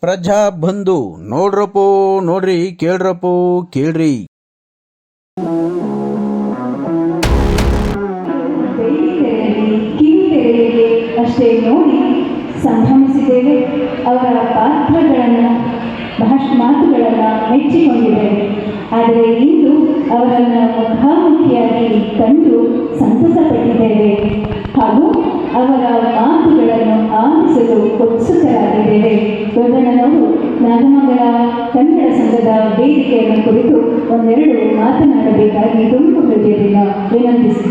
ಪ್ರಜಾ ಬಂಧು, ನೋಡ್ರಪ್ಪೋ, ನೋಡ್ರಿ, ಕೇಳ್ರಪ್ಪೋ, ಕೇಳ್ರಿ. ಅಷ್ಟೇ ನೋಡಿ ಸಂಭ್ರಮಿಸಿದ್ದೇವೆ. ಅವರ ಪಾತ್ರಗಳನ್ನು ಭಾಷ ಮಾತುಗಳನ್ನು ಮೆಚ್ಚಿಕೊಂಡಿದ್ದೇವೆ. ಆದರೆ ಇಂದು ಅವರನ್ನು ಮುಖಾಮುಖಿಯಾಗಿ ಕಂಡು ಸಂತಸಪಟ್ಟಿದ್ದೇವೆ. ಹಾಗೂ ಅವರ ಮಾತುಗಳನ್ನು ಆಲಿಸಲು ಉತ್ಸುಕರಾಗಿದ್ದೇವೆ ದೊಡ್ಡಣ್ಣನವರು ನಾಗಮಗಳ ಕನ್ನಡ ಸಂಘದ ವೇದಿಕೆಯನ್ನು ಕುರಿತು ಒಂದೆರಡು ಮಾತನಾಡಬೇಕಾಗಿ ತುಂಬ ಹೃದಯದಿಂದ ವಿನಂತಿಸಿ.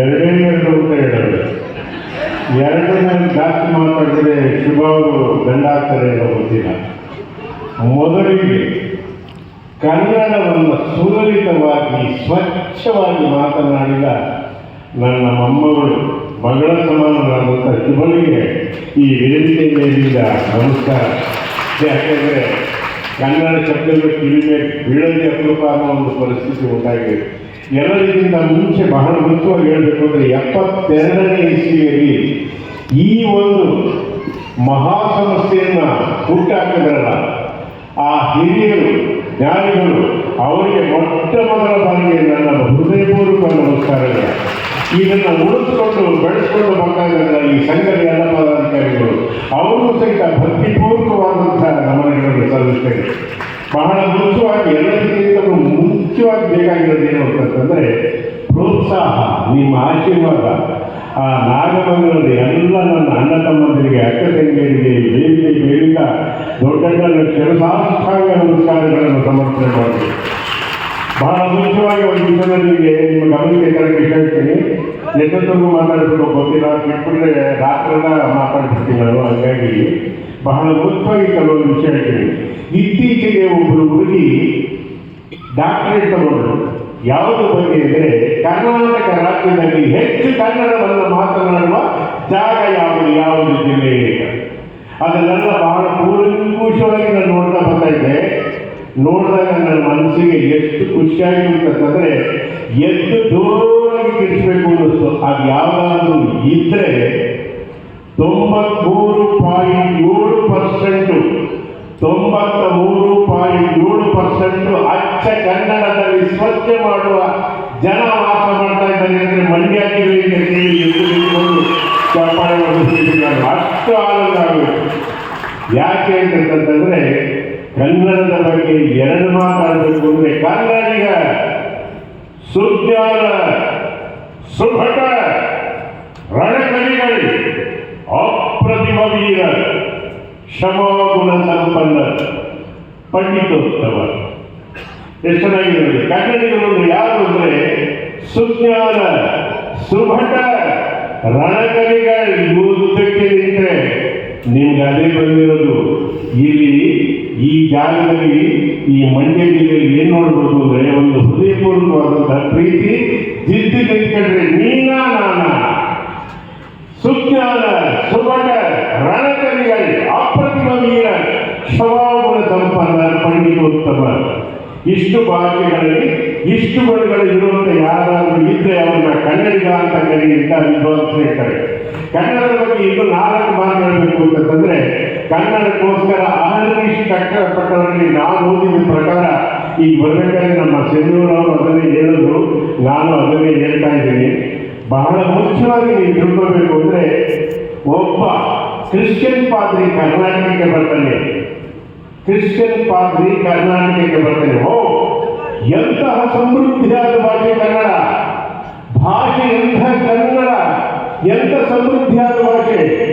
ಎರಡನೇ ಎರಡು ಅಂತ ಹೇಳೋದು ಎರಡು ಮೇಲೆ ಜಾಸ್ತಿ ಮಾತಾಡಿದರೆ ಶುಭ ಅವರು ಅನ್ನೋ ಗೊತ್ತಿಲ್ಲ. ಮೊದಲಿಗೆ ಕನ್ನಡವನ್ನು ಸುಲಲಿತವಾಗಿ, ಸ್ವಚ್ಛವಾಗಿ ಮಾತನಾಡಿದ ನನ್ನ ಮೊಮ್ಮಗಳು ಮಗಳ ಸಮಾನರಾದಂಥ ಶುಭನಿಗೆ ಈ ವೇದಿಕೆ ಮೇಲಿಂದ ನಮಸ್ಕಾರ. ಯಾಕೆಂದರೆ ಕನ್ನಡ ಶಬ್ದಗಳು ಕಿವಿಗೆ ಬೀಳದೆ ಅಪರೂಪ ಅನ್ನೋ ಒಂದು ಪರಿಸ್ಥಿತಿ ಉಂಟಾಗಿದೆ. ಎಲ್ಲರಿಗಿಂತ ಮುಂಚೆ ಬಹಳ ಮುಖ್ಯವಾಗಿ ಹೇಳಬೇಕು ಅಂದರೆ ಎಪ್ಪತ್ತೆರಡನೇ ಇಸ್ವಿಯಲ್ಲಿ ಈ ಒಂದು ಮಹಾ ಸಮಸ್ಯೆಯನ್ನು ಹುಟ್ಟಾಕಿದ್ರಲ್ಲ. ಆ ಹಿರಿಯರು ಜ್ಞಾನಿಗಳು ಅವರಿಗೆ ಮೊಟ್ಟ ಮೊದಲ ಬಾರಿಗೆ ನನ್ನ ಹೃದಯಪೂರ್ವಕ ನಮಸ್ಕಾರಗಳು. ಇದನ್ನು ಉಳಿಸ್ಕೊಂಡು, ಬೆಳೆಸ್ಕೊಂಡು ಮಕ್ಕಳ ಈ ಸಂಘದ ಎಲ್ಲ ಪದಾಧಿಕಾರಿಗಳು. ಅವರು ಸಹಿತ ಭಕ್ತಿಪೂರ್ವಕವಾದಂತಹ ಗಮನಗಳನ್ನು ಸಲ್ಲಿಸ್ತೇವೆ ಬಹಳ ಮುಖ್ಯವಾಗಿ ಎಲ್ಲರಿಗಿಂತಲೂ ಮುಖ್ಯವಾಗಿ ಬೇಕಾಗಿರೋದು ಏನು ಅಂತಂದರೆ, ಪ್ರೋತ್ಸಾಹ, ನಿಮ್ಮ ಆಶೀರ್ವಾದ. ಆ ನಾಗಮಂಗಲದ ಎಲ್ಲ ನನ್ನ ಅಣ್ಣ ತಮ್ಮಂದಿರಿಗೆ, ಅಕ್ಕ ತಂಗಿಯರಿಗೆ ವೇದಿಕೆ ಮೇಲಿಂದ ದೊಡ್ಡಣ್ಣನ ಶಿರಸಾಷ್ಟಾಂಗ ನಮಸ್ಕಾರಗಳನ್ನು ಸಮರ್ಪಣೆ ಮಾಡ್ತೀನಿ ಬಹಳ ಮುಖ್ಯವಾಗಿ ಒಂದು ವಿಷಯದಲ್ಲಿ ನಿಮಗೆ ನಿಮ್ಮ ಗಮನಕ್ಕೆ ತರಕ್ಕೆ ಹೇಳ್ತೀನಿ. ಎಷ್ಟೊತ್ತಿಗೂ ಮಾತಾಡಬೇಕು ಗೊತ್ತಿಲ್ಲ, ಬಿಟ್ಬಿಟ್ರೆ ರಾತ್ರೆಲ್ಲ ಮಾತಾಡ್ಬಿಡ್ತೀನಿ ನಾನು ಹಾಗಾಗಿ ಬಹಳ ಮುಖ್ಯವಾಗಿ ಕೆಲವೊಂದು ವಿಷಯ ಹೇಳ್ತೀನಿ. ಇತ್ತೀಚೆಗೆ ಒಬ್ಬರು ಹುಡುಗಿ ಡಾಕ್ಟರೇಟ್ ತಗೊಂಡು ಯಾವುದು ಬಗ್ಗೆ ಅಂದರೆ ಕರ್ನಾಟಕ ರಾಜ್ಯದಲ್ಲಿ ಹೆಚ್ಚು ಕನ್ನಡವನ್ನು ಮಾತನಾಡುವ ಜಾಗ ಯಾವುದು? ಯಾವುದು ಜಿಲ್ಲೆ ಅದನ್ನೆಲ್ಲ ಬಹಳ ಕೂಲಂಕುಷವಾಗಿ ನಾನು ನೋಡ್ತಾ ಬರ್ತಾ ಇದ್ದೆ ನೋಡಿದಾಗ ನನ್ನ ಮನಸ್ಸಿಗೆ ಎಷ್ಟು ಖುಷಿಯಾಗಿ ಅಂತಂದರೆ ಎಷ್ಟು ಜೋರಾಗಿ ಗಿಡಿಸ್ಬೇಕು ಅನ್ನಿಸ್ತು. ಅದು ಯಾವುದಾದ್ರೂ ಇದ್ದರೆ ತೊಂಬತ್ಮೂರು ಪಾಯಿಂಟ್ ಏಳು ಪರ್ಸೆಂಟು ತೊಂಬತ್ತ ಮೂರು ಪಾಯಿಂಟ್ ಏಳು ಪರ್ಸೆಂಟ್ ಅಚ್ಚ ಕನ್ನಡದಲ್ಲಿ ಸ್ವಚ್ಛ ಮಾಡುವ ಜನ ವಾಸ ಮಾಡ್ತಾ ಇದ್ದಾರೆ. ಅಂದರೆ ಮಂಡ್ಯ ಜಿಲ್ಲೆಯಿಂದ ಹೊಡೆಸ್ತಿದ್ದೀನಿ ಅಷ್ಟು ಆನಂದ ಆಗಬೇಕು ಯಾಕೆ ಅಂತಂದ್ರೆ ಕನ್ನಡದ ಬಗ್ಗೆ ಎರಡು ಮಾತಾಡಬೇಕು ಅಂದರೆ ಕನ್ನಡಿಗ ಸುಜ್ಞಾನ, ಸುಭಟ ರಣಕಲಿಗಳು ಅಪ್ರತಿಮ ವೀರ. ಕ್ಷಮಾಗುಣ ಸಂಪನ್ನ ಪಂಡಿತೋತ್ಸವ ಎಷ್ಟು ಚೆನ್ನಾಗಿದೆ ನೋಡಿ. ಕನ್ನಡಿಗರು ಯಾರು ಅಂದರೆ ಸುಜ್ಞಾನ, ಸುಭಟ ರಣಕರಿಗಳ ಯುದ್ಧಕ್ಕೆ ನಿಂತರೆ ನಿಮ್ಗೆ ಅದೇ ಬಂದಿರೋದು. ಇಲ್ಲಿ ಈ ಜಾಗದಲ್ಲಿ, ಈ ಮಂಡ್ಯ ಜಿಲ್ಲೆಯಲ್ಲಿ ಏನು ನೋಡ್ಬೋದು ಅಂದರೆ ಒಂದು ಹೃದಯಪೂರ್ವಕವಾದಂತಹ ಪ್ರೀತಿ, ಜಿದ್ದು ನಿಂತ್ಕೊಂಡ್ರೆ ನೀನಾ ನಾನಾ. ಸುಜ್ಞಾನ, ಸುಭಟ ರಣಕಲಿಗಳು ಪಂಡಿತೋತ್ತಮ ಇಷ್ಟು ಭಾಷೆಗಳಲ್ಲಿ ಇಷ್ಟು ಬಣ್ಣಗಳು ಇರುವಂತ ಯಾರಾದರೂ ಇದ್ರೆ ಅವ್ರನ್ನ ಕನ್ನಡಿಗ ಅಂತ ಕರೆಯಿಂದ ವಿದ್ವಾಂಸರಿರ್ತಾರೆ ಕನ್ನಡದ ಬಗ್ಗೆ ಇನ್ನೂ ನಾಲ್ಕು ಮಾತನಾಡಬೇಕು ಅಂತಂದ್ರೆ ಕನ್ನಡಕ್ಕೋಸ್ಕರ ಅಹರ್ನಿಶ್ ಕಷ್ಟಪಟ್ಟವರಲ್ಲಿ ನಾನು ಓದಿದ ಪ್ರಕಾರ, ಈ ಬರ್ಬೇಕಾದ್ರೆ ನಮ್ಮ ಅವರು ಅದನ್ನೇ ಹೇಳಿದ್ರು. ನಾನು ಅದನ್ನೇ ಹೇಳ್ತಾ ಇದ್ದೀನಿ. ಬಹಳ ಮುಖ್ಯವಾಗಿ ನೀವು ತಿಳ್ಕೊಬೇಕು ಅಂದ್ರೆ, ಒಬ್ಬ ಕ್ರಿಶ್ಚಿಯನ್ ಪಾದ್ರಿ ಕರ್ನಾಟಕಕ್ಕೆ ಬರ್ತಾನೆ ಕ್ರಿಶ್ಚಿಯನ್ ಪಾದ್ರಿ ಕರ್ನಾಟಕಕ್ಕೆ ಬರ್ತೇನೆ ಓ, ಎಂತಹ ಸಮೃದ್ಧಿಯಾದ ಭಾಷೆ ಕನ್ನಡ. ಭಾಷೆ ಎಂಥ ಕನ್ನಡ, ಎಂಥ ಸಮೃದ್ಧಿಯಾದ ಭಾಷೆ.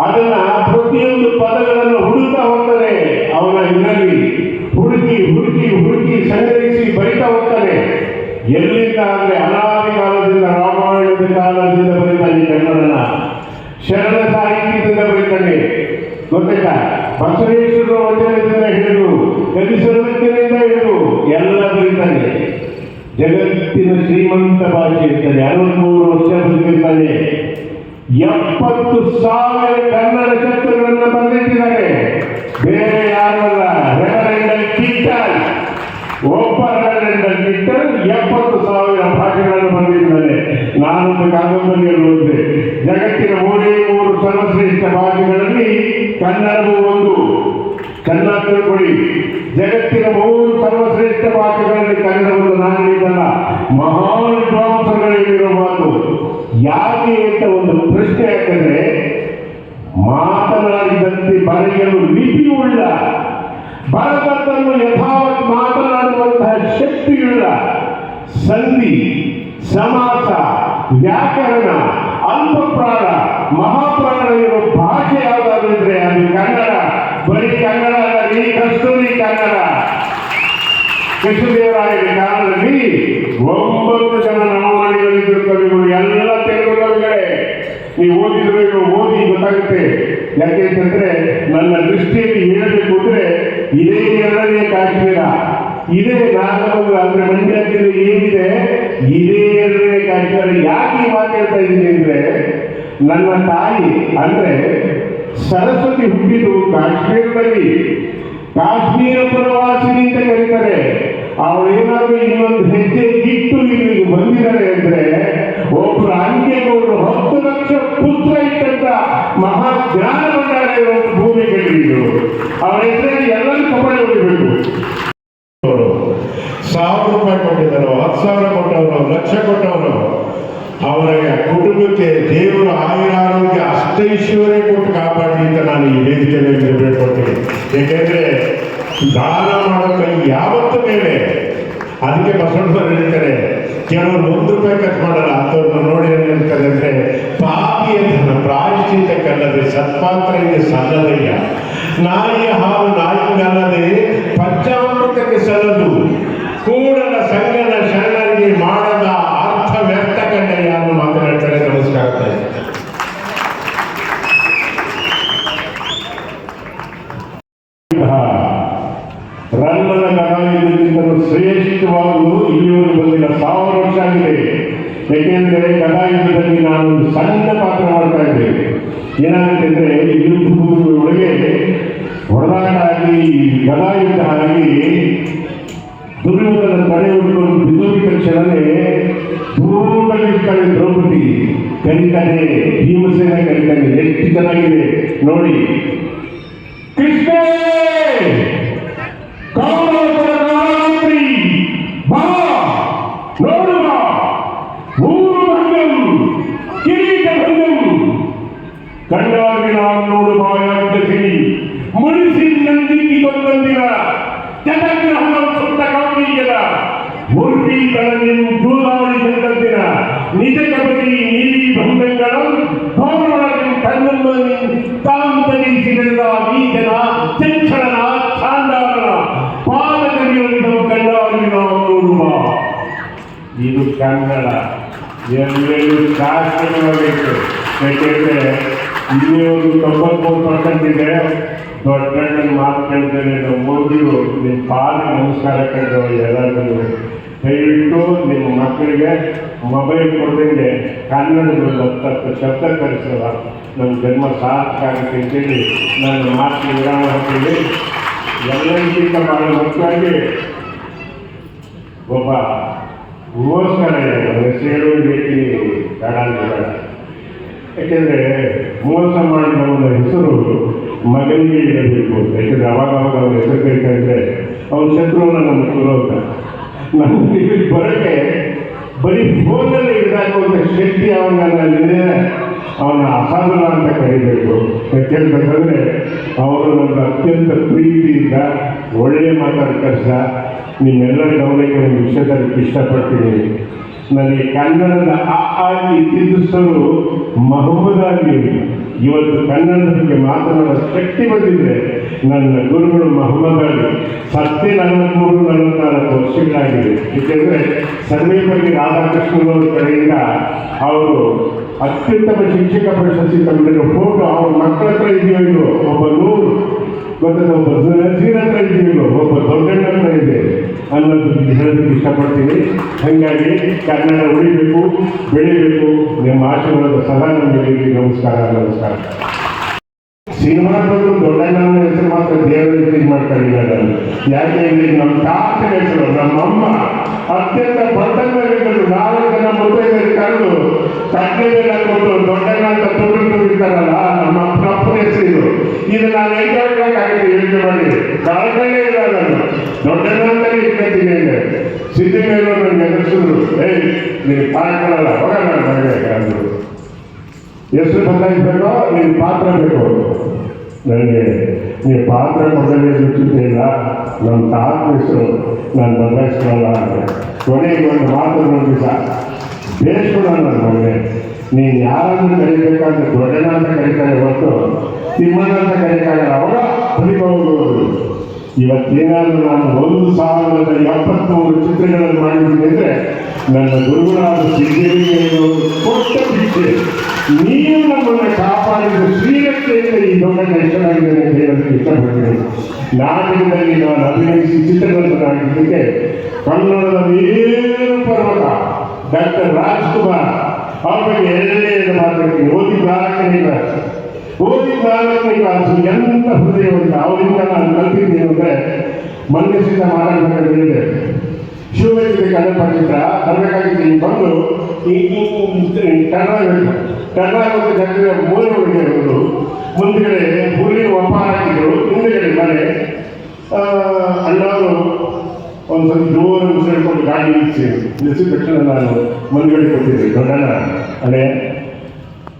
ಅದನ್ನ ಪ್ರತಿಯೊಂದು ಪದಗಳನ್ನು ಹುಡುಕ್ತಾ ಹೋಗ್ತಾನೆ ಅವನ ಇದರಲ್ಲಿ ಹುಡುಕಿ ಹುಡುಕಿ ಹುಡುಕಿ ಸಂಗ್ರಹಿಸಿ ಬರಿತಾ ಹೋಗ್ತಾನೆ ಎಲ್ಲಿಂದ ಅಂದ್ರೆ ಅನಾದಿ ಕಾಲದಿಂದ ರಾಮಾಯಣದ ಕಾಲದಿಂದ ಬರೀತಾನೆ ಕನ್ನಡನ. ಶರಣ ಸಾಹಿತ್ಯದಿಂದ ಬರೀತಾನೆ. ಗೊತ್ತಾಯ್ತಾ? ಬಸವೇಶ್ವರ ವಚನದಿಂದ ಹಿಡಿದು ಕಲಿಸರ್ವಜ್ಞರಿಂದ ಹಿಡಿದು ಎಲ್ಲ ಬರೀತಾನೆ ಜಗತ್ತಿನ ಶ್ರೀಮಂತ ಭಾಷೆ ಇರ್ತಾನೆ ಅರವತ್ಮೂರು ವರ್ಷ ಬದುಕಿರ್ತಾನೆ ಎಪ್ಪತ್ತು ಸಾವಿರ ಕನ್ನಡ ಶಬ್ದಗಳನ್ನು ಬಂದಿಟ್ಟಿದ್ದಾರೆ ಬೇರೆ ಯಾರಲ್ಲ ರೆವರೆಂಡಲ್ ಕಿಟ್ಟಲ್ ಒಬ್ಬ ಕಿಟ್ಟಲ್ ಎಪ್ಪತ್ತು ಸಾವಿರ ಭಾಷೆಗಳನ್ನು ಬರೆದಿದ್ದಾರೆ ನಾನೊಂದು ಕಾದಂಬರಿಯಲ್ಲಿ ಓದಿದೆ ಜಗತ್ತಿನ ಮೂರೇ ಮೂರು ಸರ್ವಶ್ರೇಷ್ಠ ಭಾಷೆಗಳಲ್ಲಿ ಕನ್ನಡವು ಒಂದು. ಚೆನ್ನಾಗಿ ತಿಳ್ಕೊಳ್ಳಿ. ಜಗತ್ತಿನ ಮೂರು ಸರ್ವಶ್ರೇಷ್ಠ ಭಾಷೆಗಳಲ್ಲಿ ಕನ್ನಡವನ್ನು ನಾನು ಹೇಳಿದ್ದಲ್ಲ, ಮಹಾನ್ ವಿದ್ವಾಂಸಗಳಿರುವ ಮಾತು. ಯಾಕೆ ಅಂತ ಒಂದು ಪ್ರಶ್ನೆ ಯಾಕಂದ್ರೆ, ಮಾತನಾಡಿದಂತೆ ಬರೆಯಲು ಲಿಪಿಯುಳ್ಳ ಬರದನ್ನು ಯಥಾವತ್ ಮಾತನಾಡುವಂತಹ ಶಕ್ತಿಯುಳ್ಳ ಸಂಧಿ, ಸಮಾಸ ವ್ಯಾಕರಣ, ಅಲ್ಪಪ್ರಾಣ, ಮಹಾಪ್ರಾಣ ಇರುವ ಭಾಷೆ ಯಾವುದಾದ್ರೆ ಅದು ಕನ್ನಡ. ಬರೀ ಕನ್ನಡ ಈ ಕಸ್ತೂರಿ ಕನ್ನಡ. ಕೃಷ್ಣದೇವರಾಯನ ಕಾಲದಲ್ಲಿ ಒಂಬತ್ತು ಜನ ನಾಮಾವಳಿಗಳಿದ್ರು ಕವಿಗಳು ಎಲ್ಲ ತೆಲುಗು ಕವಿಗಳೇ ನೀವು ಓದಿದ್ರು ಇನ್ನು ಓದಿ ಗೊತ್ತಾಗುತ್ತೆ. ಯಾಕೆಂತಂದ್ರೆ ನನ್ನ ದೃಷ್ಟಿಯಲ್ಲಿ ಹೇಳಬೇಕು ಅಂದ್ರೆ, ಇದೇ ಎರಡನೇ ಕಾಶ್ಮೀರ. ಇದೇ ನಾಗಮಂಗಲ ಅಂದ್ರೆ ಮಂಡ್ಯದಲ್ಲಿ ಏನಿದೆ? ಇದೇ ಎರಡನೇ ಯಾಕೆ ಈ ಮಾತು ಹೇಳ್ತಾ ಇದ್ದೀನಿ ಅಂದ್ರೆ, ನನ್ನ ತಾಯಿ ಅಂದ್ರೆ ಸರಸ್ವತಿ ಹುಟ್ಟಿದ್ದು ಕಾಶ್ಮೀರದಲ್ಲಿ. ಕಾಶ್ಮೀರ ಪರವಾಸಿನಿ ಅಂತ ಕರೀತಾರೆ. ಅವ್ರು ಏನಾದ್ರೂ ಇನ್ನೊಂದು ಹೆಜ್ಜೆ ಇಟ್ಟು ಇಲ್ಲಿಗೆ ಬಂದಿದ್ದಾರೆ ಅಂದ್ರೆ, ಒಬ್ರು ಅಂಕೆಗೌಡರು ಹತ್ತು ಲಕ್ಷ ಪುತ್ರ ಇಟ್ಟಂತ ಮಹಾ ಜ್ಞಾನ ಇರೋ ಒಂದು ಭೂಮಿಗಳಿದ್ದು ಅವರ ಹೆಸರಲ್ಲಿ ಎಲ್ಲರೂ ಕಬಡ್ಡಿ ಹೊಡಿಬೇಕು. ಸಾವಿರ ರೂಪಾಯಿ ಕೊಟ್ಟಿದ್ದಾರೆ. ಹತ್ತು ಸಾವಿರ ಕೊಟ್ಟವರು, ಲಕ್ಷ ಕೊಟ್ಟವರು. ಅವರ ಕುಟುಂಬಕ್ಕೆ ದೇವರು ಆಯುರ ಆರೋಗ್ಯ ಅಷ್ಟೈಶ್ವರ್ಯ ಕೊಟ್ಟು ಕಾಪಾಡಿ ಅಂತ ನಾನು ಈ ವೇದಿಕೆಯಲ್ಲಿ ಬೇಡ್ಕೊಳ್ತೀನಿ ಏಕೆಂದ್ರೆ, ದಾನ ಮಾಡೋ ಕೈ ಯಾವತ್ತೂ ಮೇಲೆ? ಅದಕ್ಕೆ ಬಸವಣ್ಣವರು ಹೇಳ್ತಾರೆ ಕೆಲವರು ಒಂದು ರೂಪಾಯಿ ಖರ್ಚು ಮಾಡಲ್ಲ, ಅಂಥವ್ರನ್ನ ನೋಡಿ ಏನು ಹೇಳ್ತಾರೆ ಅಂದ್ರೆ, ಪಾಪಿಯ ಧನ ಸತ್ಪಾತ್ರ ಸತ್ಪಾತ್ರರಿಗೆ ಸಲ್ಲದಯ್ಯ. ನಾಯಿಯ ಹಾಲು ನಾಯಿಗಲ್ಲದೆ ಸಾವಿರ ವರ್ಷ ಆಗಿದೆ. ಏಕೆಂದರೆ ಕಲಾಯುದ್ಧದಲ್ಲಿ ನಾನು ಸಣ್ಣ ಪಾತ್ರ ಮಾಡ್ತಾ ಇದ್ದೇವೆ ಏನಾಗುತ್ತೆ ಅಂದರೆ ಒಳಗೆ ಹೊಡೆದಾಟ ಆಗಿ ಗದಾಯುದ್ಧ ಆಗಿ ದುರ್ಯೋಧನ ತಡೆ ಹುಡ್ಕೊಂಡು ಕ್ಷಣವೇ ತಕ್ಷಣವೇ ದೂರದಲ್ಲಿರ್ತಾಳೆ ದ್ರೌಪದಿ. ಕರೀತಾನೆ, ಭೀಮಸೇನ ಕರೀತಾನೆ, ಎಷ್ಟು ಚೆನ್ನಾಗಿದೆ. ನೋಡಿ. ಕೃಷ್ಣ! ಕಬಡಿ ನೀಲಿ ಭಂಗಂಗಳಂ ಭೌರೊಳಗಿನ ತನ್ನನ್ನು ತಾನು ಈ ಜನ ಚಂಚಲನ ಚಾಂಡಾಲನ ಪಾದಕರಿಯನ್ನು ಕಂಡಾಗಿ ನಾವು ನೋಡುವ. ಇದು ಕನ್ನಡ. ಎಲ್ಲೆಲ್ಲೂ ಶಾಶ್ವತವಾಗಬೇಕು ಯಾಕೆಂದರೆ ಇಲ್ಲಿ ಒಂದು ತೊಂಬತ್ಮೂರು ಪರ್ಸೆಂಟ್ ಇದೆ. ದೊಡ್ಡ ಮಾತು ಕೇಳ್ತೇನೆ ನಾವು ಓದಿರು ನಿಮ್ಮ ಪಾದ ನಮಸ್ಕಾರ ಕಂಡು ಎಲ್ಲರಿಗೂ ದಯವಿಟ್ಟು ನಿಮ್ಮ ಮಕ್ಕಳಿಗೆ ಮೊಬೈಲ್ ಕೊಡ್ದಂಗೆ ಕನ್ನಡದಲ್ಲಿ ಹತ್ತತ್ತು ಶಬ್ದ ಕಲಿಸಲ್ಲ ನಮ್ಮ ಜನ್ಮ ಸಾರ್ಥಕ ಆಗುತ್ತೆ ಅಂತೇಳಿ ನನ್ನ ಮಾತು ವಿರಾಮ ಹಾಕ್ತೀನಿ ಎಲ್ಲರಿಗಿಂತ ಬಹಳ ಮುಖ್ಯವಾಗಿ ಒಬ್ಬ ಗೋಸ್ಕರ ಸೇರು ರೀತಿ ಬೇಡ ಯಾಕೆಂದರೆ ಮೋಸ ಮಾಡಿದವನ ಹೆಸರು ಮಗನಿಗೆ ಇರಬೇಕು. ಯಾಕೆಂದರೆ ಅವಾಗ ಅವಾಗ ಅವನ ಹೆಸರು ಅವ್ರ ಅವನ ಶತ್ರುವನ್ನ ನಮ್ಮ ಸುರೋಗ ನಮ್ಮ ಬರೋಕ್ಕೆ ಬರೀ ಫೋನಲ್ಲಿ ಹಿಡಿದಾಕುವಂಥ ಶಕ್ತಿ ಅವನಲ್ಲಿದೆ ಅವನ ಅಸಾಧನ ಅಂತ ಕರಿಬೇಕು. ಯಾಕೆಂತಂದ್ರೆ ಅವರು ನನ್ನ ಅತ್ಯಂತ ಪ್ರೀತಿಯಿಂದ ಒಳ್ಳೆಯ ಮಾತಾಡ ಕಷ್ಟ ನಿಮ್ಮೆಲ್ಲರ ಗಮನಕ್ಕೆ ಒಂದು ವಿಷಯ ಇಷ್ಟಪಡ್ತೀನಿ. ನನಗೆ ಕನ್ನಡದ ಆ ಆಗಿ ತಿದ್ದಿಸಲು ಮಹಮ್ಮದ್ ಅಲಿ ಇವತ್ತು ಕನ್ನಡಕ್ಕೆ ಬಗ್ಗೆ ಮಾತನಾಡೋ ಶಕ್ತಿ ಬಂದಿದೆ ನನ್ನ ಗುರುಗಳು ಮಹಮ್ಮದ್ ಅಲಿ ಸತ್ಯ ನಲವತ್ಮೂರು ನಲವತ್ನಾಲ್ಕು ವರ್ಷಗಳಾಗಿದೆ ಏಕೆಂದರೆ ಸಮೀಪಕ್ಕೆ ರಾಧಾಕೃಷ್ಣನವರ ಕಡೆಯಿಂದ ಅವರು ಅತ್ಯುತ್ತಮ ಶಿಕ್ಷಕ ಪ್ರಶಸ್ತಿ ತಂದಿರೋ ಫೋಟೋ ಅವ್ರ ಮಕ್ಕಳ ಹತ್ರ ಇದೆಯೋ ಒಬ್ಬ ನೂರು, ಮತ್ತು ಒಬ್ಬ ನಜೀರ್ ಹತ್ರ ಇದೆಯೋ ಒಬ್ಬ ದೊಡ್ಡ ಹತ್ರ ಇದೆ. ಅನ್ನೋದು ಹೇಳೋದಕ್ಕೆ ಇಷ್ಟಪಡ್ತೀನಿ. ಹಾಗಾಗಿ ಕನ್ನಡ ಉಳಿಬೇಕು, ಬೆಳಿಬೇಕು ನಿಮ್ಮ ಆಶೀರ್ವಾದ ಸದಾ ನಮಗೆ ನಮಸ್ಕಾರ ನಮಸ್ಕಾರ. ಸಿನಿಮಾ ಬಂದು ದೊಡ್ಡಣ್ಣನ ಹೆಸರು ಮಾತ್ರ ದೇವರ ಇದು ಮಾಡ್ಕೊಂಡಿಲ್ಲ ನಾನು ಯಾಕೆ ಇಲ್ಲಿ ನಮ್ಮ ತಾತನ ಹೆಸರು, ನಮ್ಮಮ್ಮ ಅತ್ಯಂತ ಬಡತನದಲ್ಲಿದ್ದರು. ನಾಲ್ಕು ನಮ್ಮ ಮುತ್ತೈದರಿಗೆ ಕರೆದು ಕಡ್ಲೆ ಮೇಲೆ ಹಾಕೊಂಡು ದೊಡ್ಡಣ್ಣ ಅಂತ ತುಳಿದು ಇರ್ತಾರಲ್ಲ ಇದು ನಾನು ಹೇಳ್ಕೊಳ್ಬೇಕಾಗುತ್ತೆ ಯೋಚನೆ ಮಾಡಿ. ಕಳ್ಕೊಂಡೇ ಇಲ್ಲ ನಾನು. ಅಂತಾನೆ ಇಟ್ಕೊತೀನಿ ಸಿದ್ಧಿ ಮೇಲೆ ನನ್ನ ಎದುರಿಸಿದ್ರು. ಏಯ್, ನೀನು ಪಾಠಗಳಲ್ಲ ಹೋಗಲ್ಲ ನನಗೆ ಅಂದ್ರು. ಹೆಸರು ಬದಲಾಯಿಸಬೇಕೋ ನೀನು ಪಾತ್ರ ಬೇಕು. ನನಗೆ ನೀವು ಪಾತ್ರ ಮೊದಲೇ ಇಲ್ಲ. ನಮ್ಮ ತಾತ ಹೆಸರು, ನಾನು ಬದಲಾಯಿಸ್ಕೊಳ್ಳಲ್ಲ ಅಂದರೆ ಕೊನೆಗೆ ಒಂದು ಮಾತು ನೋಡಿದ ಬೇಸ್ಕೊಳ್ಳ ನಾನು ನನ್ನ ನೀನು ಯಾರನ್ನು ಕರಿಬೇಕಾದ್ರೆ ದೊಡ್ಡಣ್ಣ ಅಂತ ಕರೀತಾರೆ ಹೊರತು ತಿಮ್ಮಣ್ಣ ಅಂತ ಅವರ ಅವಾಗ ಹೊಲಿಬಹುದು ಇವತ್ತೇನಾದರೂ ನಾನು ಒಂದು ಸಾವಿರದ ಎಪ್ಪತ್ಮೂರು ಚಿತ್ರಗಳನ್ನು ಮಾಡಿದ್ದೀನಿ ಅಂದರೆ ನನ್ನ ಗುರುಗಳಾದ ಸಿದ್ಧರಿಗೆ ಕೊಟ್ಟ ಬಿಟ್ಟೆ ನೀನು ನಮ್ಮನ್ನು ಕಾಪಾಡಿದ ಶ್ರೀರಕ್ಷೆಯಿಂದ ಈ ದೊಡ್ಡ ಕೆಲಸನಾಗಿದೆ ಅಂತ ಹೇಳೋದಕ್ಕೆ ಇಷ್ಟಪಡ್ತೀನಿ. ನಾಟಕದಲ್ಲಿ ನಾನು ಅಭಿನಯಿಸಿ ಚಿತ್ರಗಳನ್ನು ಕನ್ನಡದ ಮೇರು ಪರ್ವತ ಡಾಕ್ಟರ್ ರಾಜ್ಕುಮಾರ್ ಅವ್ರ ಬಗ್ಗೆ ಎರಡನೇ ಮಾತಾಡ್ತೀವಿ ಓದಿ ಕ್ಲಾಸ್ ಓದಿ ನಾಲ್ಕನೇ ಕ್ಲಾಸ್ ಎಂತ ಹೃದಯವನ್ನು ಅವರಿಂದ ನಾನು ಕಲ್ತಿದ್ದೇನೆ ಅಂದರೆ ಮೊನ್ನೆ ಸಿದ್ಧ ಮಾತಾಡ್ಬೇಕಾದ್ರೆ ಹೇಳಿದೆ ಶಿವಮೊಗ್ಗದ ಕನ್ನಡ ಚಿತ್ರ ಬರಬೇಕಾಗಿತ್ತು ಬಂದು ಈ ಈ ಕನ್ನಡ ಕನ್ನಡ ಮತ್ತು ಜನರ ಮೂಲೆ ಒಳಗೆ ಇರೋದು ಹುಲ್ಲಿನ ಒಪ್ಪ ಹಾಕಿದ್ರು, ಹಿಂದ್ಗಡೆ ಮನೆ ಅಣ್ಣವರು ಒಂದು ಜೋರು ಉಸಿರಿಕೊಂಡು ಗಾಡಿ ನಿಲ್ಲಿಸಿ ನಿಲ್ಲಿಸಿದ ತಕ್ಷಣ ನಾನು ಮನೆಗಡೆ ಕೊಟ್ಟಿದ್ದೆ. ದೊಡ್ಡಣ್ಣ ಅದೇ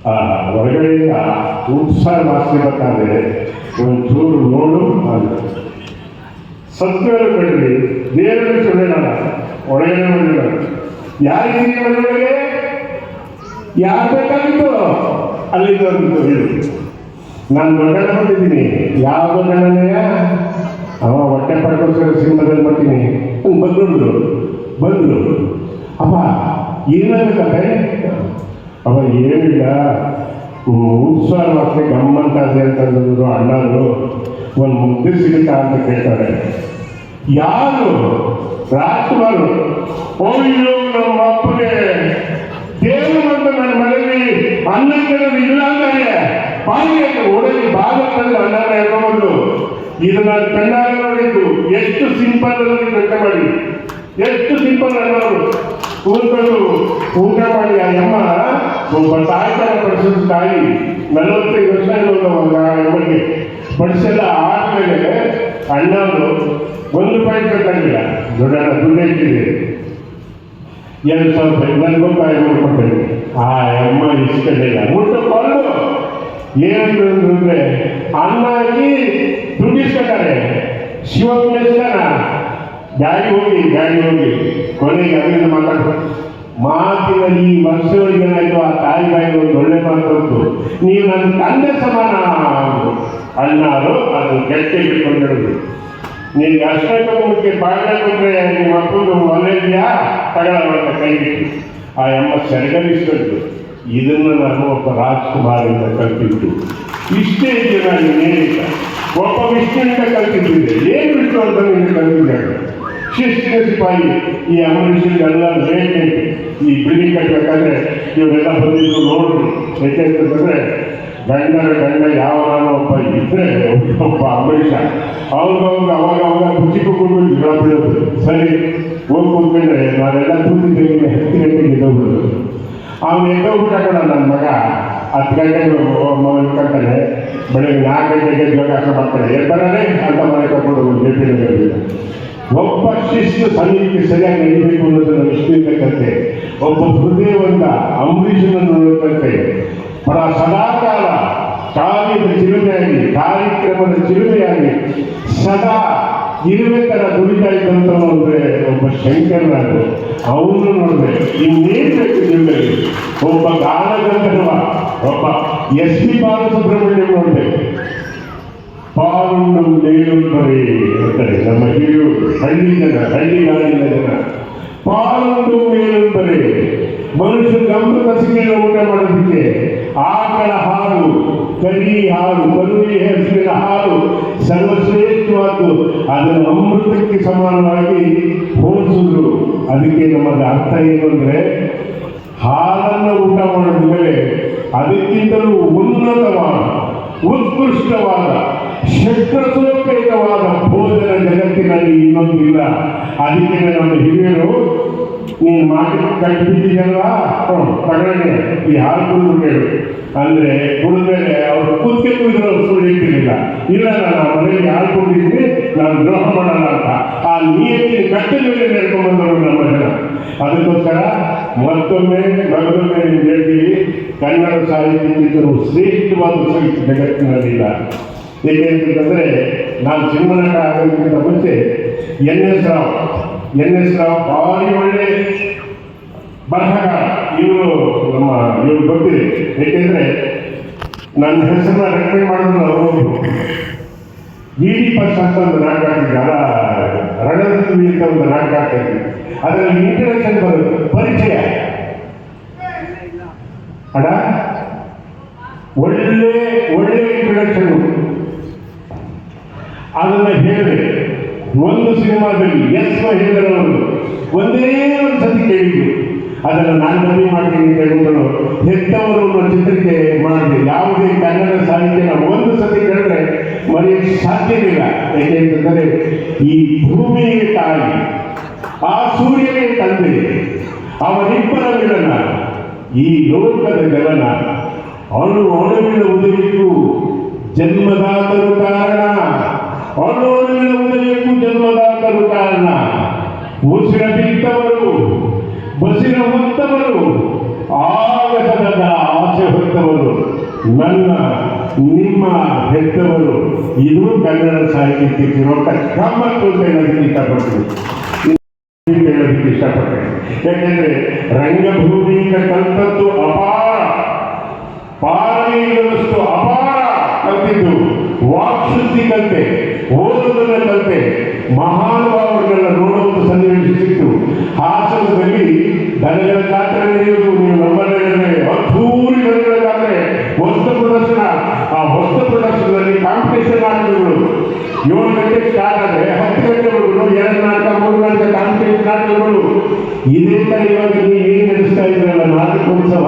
ಆ, ಹೊರಗಡೆ, ಆ, ಉತ್ಸಾಹ ಒಂದು ಒಂಚೂರು ನೋಡು ಅಂದ್ರು ಸತ್ಯವನ್ನು ಕಂಡ್ರಿ. ದೇವರಲ್ಲಿ ನಾನು ಒಳಗಡೆ ಮನೆಗಳು ಯಾರಿಗೆ ಮನೆಯೊಳಗೆ ಯಾರು ಬೇಕಾಗಿತ್ತು? ಅಲ್ಲಿಂದ ನಾನು ದೊಡ್ಡಣ್ಣ ಬಂದಿದ್ದೀನಿ. ಯಾವ ದೊಡ್ಡಣ್ಣನೆಯ ಅವ ಹೊಟ್ಟೆ ಪಡ್ಕೋಸ್ಕರ ಸಿನಿಮಾದಲ್ಲಿ ಬರ್ತೀನಿ. ಬಂದ್ರು ಬಂದ್ರು. ಅಪ್ಪ ಏನಾಗತ್ತೆ ಅವ, ಏನಿಲ್ಲ. ಉತ್ಸಾಹ ವಾಸನೆ ಗಮ್ಮಂತಾದೆ ಅಂತಂದ್ರು ಅಣ್ಣರು. ಒಂದು ಮುದ್ದೆ ಸಿಗುತ್ತಾ ಅಂತ ಕೇಳ್ತಾರೆ. ಯಾರು? ರಾಜ್ಕುಮಾರ್. ಅಯ್ಯೋ, ನಮ್ಮ ಅಪ್ಪಗೆ ದೇವರು ಅಂತ ನನ್ನ ಮನೆಯಲ್ಲಿ ಅನ್ನ ಇಲ್ಲ ಅಂತಾನೆ. ಬಾಯಿ ಓಡಲಿ ಭಾಗದಲ್ಲಿ ಅಣ್ಣ ಹೇಳ್ಕೊಂಡು ಇದು ನಾನು ಎಷ್ಟು ಸಿಂಪಲ್ ಅನ್ನೋದು ಕೆಲಸ ಮಾಡಿ. ಎಷ್ಟು ಸಿಂಪಲ್ ಅನ್ನೋರು ಕೂತ್ಕೊಂಡು ಊಟ ಮಾಡಿ ಆ ಅಮ್ಮ ಒಬ್ಬ ತಾಯ್ತಾರ ಪಡಿಸಿದ ತಾಯಿ. ನಲವತ್ತೈದು ವರ್ಷ ಅಮ್ಮಗೆ ಪಡಿಸೆಲ್ಲ ಆದ್ಮೇಲೆ ಅಣ್ಣವರು ಒಂದು ರೂಪಾಯಿ ಕಟ್ಟಂಗಿಲ್ಲ. ದೊಡ್ಡ ದುಡ್ಡು ಇಟ್ಟಿದೆ ಎರಡು ಸಾವಿರ ರೂಪಾಯಿ. ಒಂದು ರೂಪಾಯಿ ಮಾಡ್ಕೊಡ್ತೇನೆ ಆ ಅಮ್ಮ ಇಷ್ಟ ಊಟ ಕೊಂಡು ಅಂದ್ರೆ ಅನ್ನ ಹಾಕಿ ದುಡ್ಡು ಇಸ್ಕೊತಾರೆ ಗಾಡಿ ಹೋಗಿ ಗಾಡಿ ಹೋಗಿ. ಕೊನೆಗೆ ಅದರಿಂದ ಮಾತಾಡ್ತಾರೆ. ಮಾತಿನಲ್ಲಿ ವರ್ಷಗಳಿಗೆ ಏನಾಯ್ತು? ಆ ತಾಯಿ ಬಾಯಿಗೆ ಒಂದು ಒಳ್ಳೆ ಮಾತು ಬಂತು. ನೀವು ನನ್ನ ತಂದೆ ಸಮಾನ. ಅಣ್ಣಾರು ಅದನ್ನು ಗಟ್ಟಿ ಬಿಟ್ಕೊಂಡಿರೋದು ನಿನ್ಗೆ ಅಷ್ಟಕ್ಕೆ ಬಾಗಿಲ ಕೊಟ್ಟರೆ ನಿಮ್ಮ ಮಕ್ಕಳು ಒಲೆ ಇದೆಯಾ? ತಗೊಳ್ಳೋಣ ಅಂತ ಕೈ ಬಿಟ್ಟು ಆ ಅಮ್ಮ ಸೆರಗಲಿಸ್ಕೊಂಡು ಇದನ್ನು ನಾನು ಒಬ್ಬ ರಾಜ್ಕುಮಾರಿಂದ ಕಲ್ತಿದ್ದು ಇಷ್ಟೇ ನಾನು ಇನ್ನೇನಿಲ್ಲ. ಒಬ್ಬ ವಿಷ್ಣುವಿಂದ ಕಲ್ತಿದ್ದಿದೆ ಏನು ವಿಷ್ಣು ಅಂತ ನೀನು ಕಲ್ತಿದ್ದಾಳೆ ಶಿಸ್ತಿನ ಸಿಪಾಯಿ, ಈ ಅಮರೀಷಿಗೆಲ್ಲ ಬೇಕು ಈ ಬಿಲ್ಡಿಂಗ್ ಕಟ್ಟಬೇಕಾದ್ರೆ ಇವರೆಲ್ಲ ಬಂದಿದ್ದು ನೋಡಿ. ಏಕೆಂತಂದ್ರೆ ಗಂಡನ ಗಂಡ ಯಾವ ಒಬ್ಬ ಇದ್ರೆ ಒಬ್ಬ ಅಂಬರೀಷ ಅವ್ರಿಗವ್ರಿಗೆ ಅವಾಗ ಅವಾಗ ಕುಚಿ ಕುತ್ಕೊಂಡು ಜಗಳ ಬೀಳೋದು ಸರಿ ಹೋಗಿ ಕೂತ್ಕೊಂಡ್ರೆ ನಾವೆಲ್ಲ ಕೂತಿದ್ದೇವೆ. ಹತ್ತು ಗಂಟೆಗೆ ಎದ್ದೋಗ್ಬಿಡೋದು ಅವ್ನು ಎದ್ದೋಗ್ಬಿಟ್ಟ ಹುಟ್ಟಕಲ್ಲ ನನ್ನ ಮಗ. ಹತ್ತು ಗಂಟೆಗೆ ಮಲ್ಕೊಂತಾನೆ ಬೆಳಿಗ್ಗೆ ನಾಲ್ಕು ಗಂಟೆಗೆ ಯೋಗಾಸನ ಬರ್ತಾರೆ ಎದ್ದಾನೆ ಅಂತ ಮನೆ ಕರ್ಕೊಂಡು ಒಬ್ಬ ಶಿಸ್ತು ಸನ್ನಿಧಿಗೆ ಸರಿಯಾಗಿ ನಡೀಬೇಕು ಅನ್ನೋದನ್ನು ಇರ್ತಕ್ಕಂತೆ ಒಬ್ಬ ಹೃದಯವಂತ ಅಂಬರೀಷನನ್ನು ನೋಡಬೇಕಂತೆ ಪರ ಸದಾಕಾಲ ಕಾರ್ಯದ ಚಿಲುಮೆಯಾಗಿ, ಕಾರ್ಯಕ್ರಮದ ಚಿಲುಮೆಯಾಗಿ, ಸದಾ ಇರುವೆ ತರ ದುಡಿತಾ ಇದ್ದಂಥ ಒಬ್ಬ ಶಂಕರನಾಡು ಅವನು ನೋಡಿದೆ ಇನ್ನೇನು ಬೇಕು ಒಬ್ಬ ಗಾನಗಂಧರ್ವ, ಒಬ್ಬ ಎಸ್ ಪಿ ಬಾಲಸುಬ್ರಹ್ಮಣ್ಯಂ ನೋಡಿದೆ ಪಾಲನ್ನು ದೇವರೇ ಅಂತಾರೆ ನಮ್ಮ ಹಿರಿಯರು, ಹಳ್ಳಿ ಜನ, ಹಳ್ಳಿ ನಾಡಿನ ಜನ. ಪಾಲು ಮೇಲುಂಬರಿ. ಮನುಷ್ಯ ಅಮೃತ ಸಿಂಗಿನ ಊಟ ಮಾಡೋದಕ್ಕೆ ಆಕಳ ಹಾಲು, ಕರಿ ಹಾಲು, ಮದುವೆ ಹೆಸರಿನ ಹಾಲು ಸರ್ವಶ್ರೇಷ್ಠವಾದ್ದು. ಅದನ್ನು ಅಮೃತಕ್ಕೆ ಸಮಾನವಾಗಿ ಹೋಲಿಸಿದ್ರು. ಅದಕ್ಕೆ ನಮ್ಮದು ಅರ್ಥ ಏನು ಅಂದರೆ, ಹಾಲನ್ನು ಊಟ ಮಾಡಿದ ಮೇಲೆ ಅದಕ್ಕಿಂತಲೂ ಉನ್ನತವಾದ, ಉತ್ಕೃಷ್ಟವಾದ ಶಕ್ರಸೋಪೇತವಾದ ಭೋಜನ ಜಗತ್ತಿನಲ್ಲಿ ಇನ್ನೊಂದಿಲ್ಲ ಅದಕ್ಕೆ ನಮ್ಮ ಹಿರಿಯರು, ನೀನು ಮಾತು ಕಟ್ಟಿದ್ದೀಯಲ್ಲ ತಗೊಳ್ಳಿ. ಈ ಹಾಲು ಕುಡಿದು ಕೇಳು ಅಂದ್ರೆ ಕುಡಿದ್ಮೇಲೆ ಅವ್ರು ಕುದ್ಕೆ ಕುಡಿದ್ರು ಬಿಟ್ಟಿಲ್ಲ ಇಲ್ಲ, ನಾನು ಮನೆಯಲ್ಲಿ ಹಾಲು ಕುಡಿದಿದ್ದೀನಿ ನಾನು ದ್ರೋಹ ಮಾಡಲ್ಲ ಅಂತ. ಆ ನೀರಿನ ನಡ್ಕೊಂಡು ಬಂದವರು ನಮ್ಮ ಜನ ಅದಕ್ಕೋಸ್ಕರ ಮತ್ತೊಮ್ಮೆ ನಿಮ್ಗೆ ಹೇಳ್ತೀವಿ ಕನ್ನಡ ಸಾಹಿತ್ಯಕ್ಕಿಂತಲೂ ಶ್ರೇಷ್ಠವಾದ ಸಾಹಿತ್ಯ ಜಗತ್ತಿನಲ್ಲಿಲ್ಲ. ಏಕೆಂತಂದರೆ, ನಾನು ಸಿಂಹನಾಟ ಆಗೋದಕ್ಕಿಂತ ಮುಂಚೆ N S Rao, N S Rao ಭಾರಿ ಒಳ್ಳೆ ಬರಹಗಾರ. ಇವರು ನಮ್ಮ, ಇವ್ರು ಗೊತ್ತಿದೆ. ಏಕೆಂದರೆ, ನನ್ನ ಹೆಸರನ್ನ ರೆಕಮೆಂಡ್ ಮಾಡೋದು ಅವರು ಇ ಪಕ್ಷ ಅಂತ ಒಂದು ನಾಟಕ ಆಗ್ತಿದೆ ಅಲ್ಲ ಅಂತ ಒಂದು ನಾಟಕ ಅದರಲ್ಲಿ ಇಂಟ್ರಡಕ್ಷನ್ ಬರುತ್ತೆ ಪರಿಚಯ. ಅಡ ಒಳ್ಳೆ ಒಳ್ಳೆ ಇಂಟ್ರಡಕ್ಷನ್ ಅದನ್ನ ಹೇಳಿದೆ. ಒಂದು ಸಿನಿಮಾದಲ್ಲಿ ಎಸ್ ಹೇಳಿದವರು ಒಂದೇ ಒಂದು ಸತಿ ಕೇಳಿದ್ರು ಅದನ್ನು ನಾನು ಕಮ್ಮಿ ಮಾಡ್ತೀನಿ ಅಂತ ಹೇಳ್ಬಿಟ್ಟು ಹೆತ್ತವರು ಅನ್ನೋ ಚಿತ್ರಕ್ಕೆ ಮಾಡಿದೆ ಯಾವುದೇ ಕನ್ನಡ ಸಾಹಿತ್ಯನ ಒಂದು ಸತಿ ಕೇಳಿದ್ರೆ ಮರೆಯಕ್ಕೆ ಸಾಧ್ಯವಿಲ್ಲ. ಯಾಕೆಂತಂದರೆ ಈ ಭೂಮಿಗೆ ತಾಯಿ ಆ ಸೂರ್ಯನೇ ತಂದೆ. ಅವನಿಬ್ಬರ ಮಿಲನ. ಈ ಲೋಕದ ಗಗನ. ಅಣು ಅಣುವಿನ ಉದಯಕ್ಕೂ ಜನ್ಮದಾತರು ಕಾರಣ. ಅಣು ಅಣುವಿನ ಉದಯಕ್ಕೂ ಜನ್ಮದಾತರು ಕಾರಣ. ಉಸಿರ ಬಿದ್ದವರು ಬಸಿರ ಹೊತ್ತವರು ಆಗಸದ ಆಸೆ ಹೊತ್ತವರು, ನನ್ನ, ನಿಮ್ಮ ಹೆತ್ತವರು. ಇದು ಕನ್ನಡ ಸಾಹಿತ್ಯಕ್ಕೆ ಗಮ್ಮತ್ತು ಅಂತ ಇಷ್ಟಪಡ್ತೀನಿ. ಹೇಳೋದಕ್ಕೆ ಇಷ್ಟಪಡ್ತೇನೆ ಯಾಕೆಂದ್ರೆ ರಂಗಭೂಮಿಯಿಂದ ಕಲ್ತದ್ದು ಅಪಾರ. ಪಾರಣಿಗಳಷ್ಟು ಅಪಾರ ಕಲ್ತಿದ್ದು ವಾಕ್ಶುದ್ಧಿ ಕಲ್ತೆ ಓದುವುದನ್ನ ಕಲ್ತೆ ಮಹಾನುಭಾವರನ್ನೆಲ್ಲ ನೋಡುವಂತ ಸನ್ನಿವೇಶ ಸಿಕ್ತು ಹಾಸನದಲ್ಲಿ ದನಗಳ ಜಾತ್ರೆ ನಡೆಯುವುದು, ನೀವು ನಮ್ಮಲ್ಲಿ ಅದ್ಧೂರಿ ದನಗಳ ಜಾತ್ರೆ ವಸ್ತು ಪ್ರದರ್ಶನ. ಆ ವಸ್ತು ಪ್ರದರ್ಶನದಲ್ಲಿ ಕಾಂಪಿಟೇಷನ್ ಆಗಿರುವುದು ಏಳು ಗಂಟೆಗೆ ಸ್ಟಾರ್ಟ್ ಹತ್ತು ಗಂಟೆಗಳು ಎರಡು ನಾಟಕ ಮೂರು ನಾಟಕ ಕಾಂಪಿಟೇಷನ್ ನಾಟಕಗಳು ಇದೇ ತರ ಇವಾಗ ನೀವು ಏನ್ ನಡೆಸ್ತಾ ಇದ್ರಲ್ಲ ನಾಟಕೋತ್ಸವ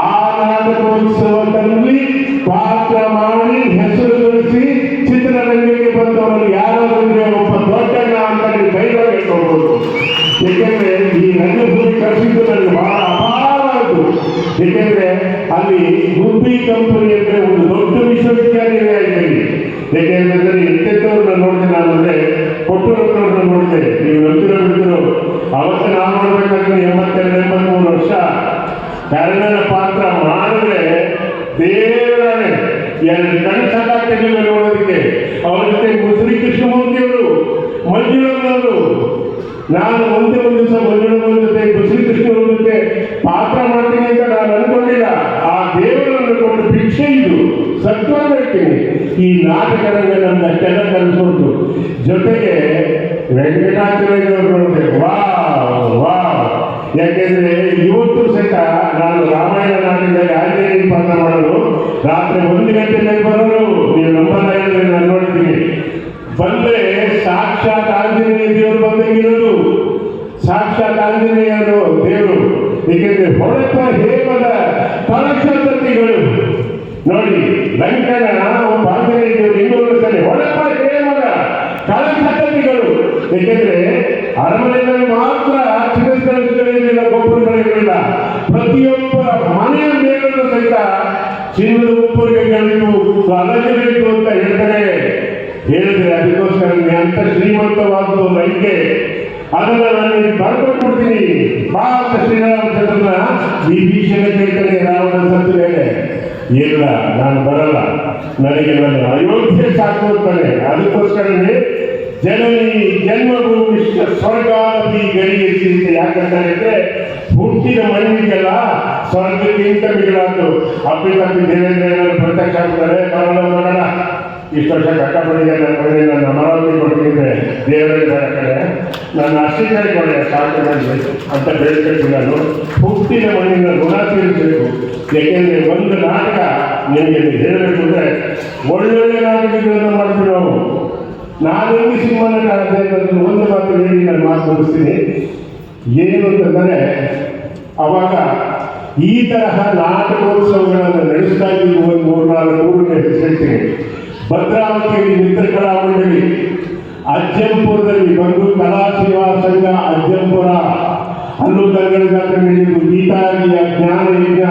ಆ ನಾಟಕೋತ್ಸವದಲ್ಲಿ ಪಾತ್ರ ಮಾಡಿ ಹೆಸರು ಗಳಿಸಿ ಚಿತ್ರರಂಗಕ್ಕೆ ಬಂದವರು ಯಾರು ಬಂದ್ರೆ ಒಬ್ಬ ದೊಡ್ಡಣ್ಣ ಅಂತ ನೀವು ಧೈರ್ಯ ಹೇಳ್ಕೊಳ್ಬೋದು ಏಕೆಂದ್ರೆ ಈ ರಂಗಭೂಮಿ ಕಳಿಸಿದ್ದು ನನಗೆ ಬಹಳ ಅಪಾರವಾಯಿತು ಏಕೆಂದ್ರೆ ಅಲ್ಲಿ ಗುಬ್ಬಿ ಕಂಪನಿ ಅಂದ್ರೆ ಒಂದು ದೊಡ್ಡ ವಿಶ್ವವಿದ್ಯಾನಿಲಯ ಸಾಕ್ಷಾತ್ ಆಂಜನೇಯ ದೇವರು ಬಂದಂಗಿರೋದು. ಸಾಕ್ಷಾತ್ ಆಂಜನೇಯರು ದೇವರು. ಏಕೆಂದ್ರೆ ಹೊಳೆತ ಹೇಮದ ಕಲಶತತಿಗಳು ನೋಡಿ, ಲಂಕನ ಒಬ್ಬ ಆಂಜನೇಯ ದೇವರು ಇನ್ನೊಂದು ಸರಿ ಹೊಳೆತ ಹೇಮದ ಕಲಶತತಿಗಳು ಏಕೆಂದ್ರೆ ಅರಮನೆಯಲ್ಲಿ ಮಾತ್ರ ಚಿನ್ನಸ್ಗಳಿರಲಿಲ್ಲ ಗೊಬ್ಬರಗಳಿರಲಿಲ್ಲ ಪ್ರತಿಯೊಬ್ಬ ಮನೆಯ ಮೇಲೂ ಸಹಿತ ಚಿನ್ನದ ಉಪ್ಪರಿಗೆಗಳಿತ್ತು ಅಲಜಗಳಿತ್ತು ಅಂತ ಹೇಳ್ತಾರೆ ಹೇಳಿದ್ರೆ ಅದಕ್ಕೋಸ್ಕರ ಅಂತ ಶ್ರೀಮಂತವಾದ ಲಂಕೆ ಅದನ್ನ ನಾನು ಬರ್ಕೊಂಡು ಕೊಡ್ತೀನಿ ಭಾರತ ಶ್ರೀರಾಮಚಂದ್ರನ ವಿಭೀಷಣ ಕೇಳ್ತಾನೆ ರಾವಣ ಸತ್ತು ಮೇಲೆ. ಇಲ್ಲ, ನಾನು ಬರಲ್ಲ. ನನಗೆ ನನ್ನ ಅಯೋಧ್ಯೆ ಸಾಕು ಅಂತಾನೆ. ಅದಕ್ಕೋಸ್ಕರನೇ ಜನನಿ ಜನ್ಮಭೂಮಿ ಸ್ವರ್ಗಾದಿ ಗಡಿಗೆ ಸೀತೆ ಯಾಕಂತಾರೆ ಅಂದ್ರೆ ಹುಟ್ಟಿದ ಮಣ್ಣಿಗೆಲ್ಲ ಸ್ವರ್ಗಕ್ಕಿಂತ ಮಿಗಿಲಾದ್ದು. ಅಪ್ಪಿ ತಪ್ಪಿ ದೇವೇಂದ್ರ ಪ್ರತ್ಯಕ್ಷ ಆಗ್ತಾರೆ. ಬರೋಣ ನೋಡೋಣ ಇಷ್ಟು ವರ್ಷ ಕಷ್ಟಪಟ್ಟಿದೆ ನನ್ನ ಮನೆ ನನ್ನ ಅಮರಾವತಿ ಕೊಟ್ಟಿದ್ದೆ ದೇವರ ಕಡೆ. ನನ್ನ ಅಷ್ಟಿಕಾರಿ ಕೊಡೆ ಸಾಕು ಅಂತ ಬೇಡ್ಕೊಳ್ತೀನಿ ನಾನು. ಹುಟ್ಟಿನ ಮಣ್ಣಿನ ಋಣ ತೀರಿಸಬೇಕು. ಏಕೆಂದರೆ ಒಂದು ನಾಟಕ ನಿಮಗೆ ಹೇಳಬೇಕು ಅಂದರೆ, ಒಳ್ಳೊಳ್ಳೆ ನಾಟಕಗಳನ್ನು ಮಾಡ್ತೀವಿ ನಾವು. ನಾನು ಸಿಂಹನ ಕಾಣದೆ ಒಂದು ಮಾತು ಹೇಳಿ ನಾನು ಮಾತು ಮುಗಿಸ್ತೀನಿ. ಏನು ಅಂತಂದರೆ ಅವಾಗ ಈ ತರಹ ನಾಟಕೋತ್ಸವಗಳನ್ನು ನಡೆಸ್ತಾ ಇದ್ದೀವಿ ಒಂದು ಮೂರ್ನಾಲ್ಕು ಊರಿಗೆ ಹೇಳ್ತೀನಿ. ಭದ್ರಾವತಿಯಲ್ಲಿ ಮಿತ್ರಕಲಾ ಮಂಡಳಿ ಅಜ್ಜಂಪುರದಲ್ಲಿ ಬಂದು ಕಲಾ ಸೇವಾ ಸಂಘ ಅಜ್ಜಂಪುರ ಅಲ್ಲೂ ಕನ್ನಡ ಜಾತ್ರೆ ನಡೆಯುವುದು ಗೀತಾರಿಯ ಜ್ಞಾನ ಯಜ್ಞ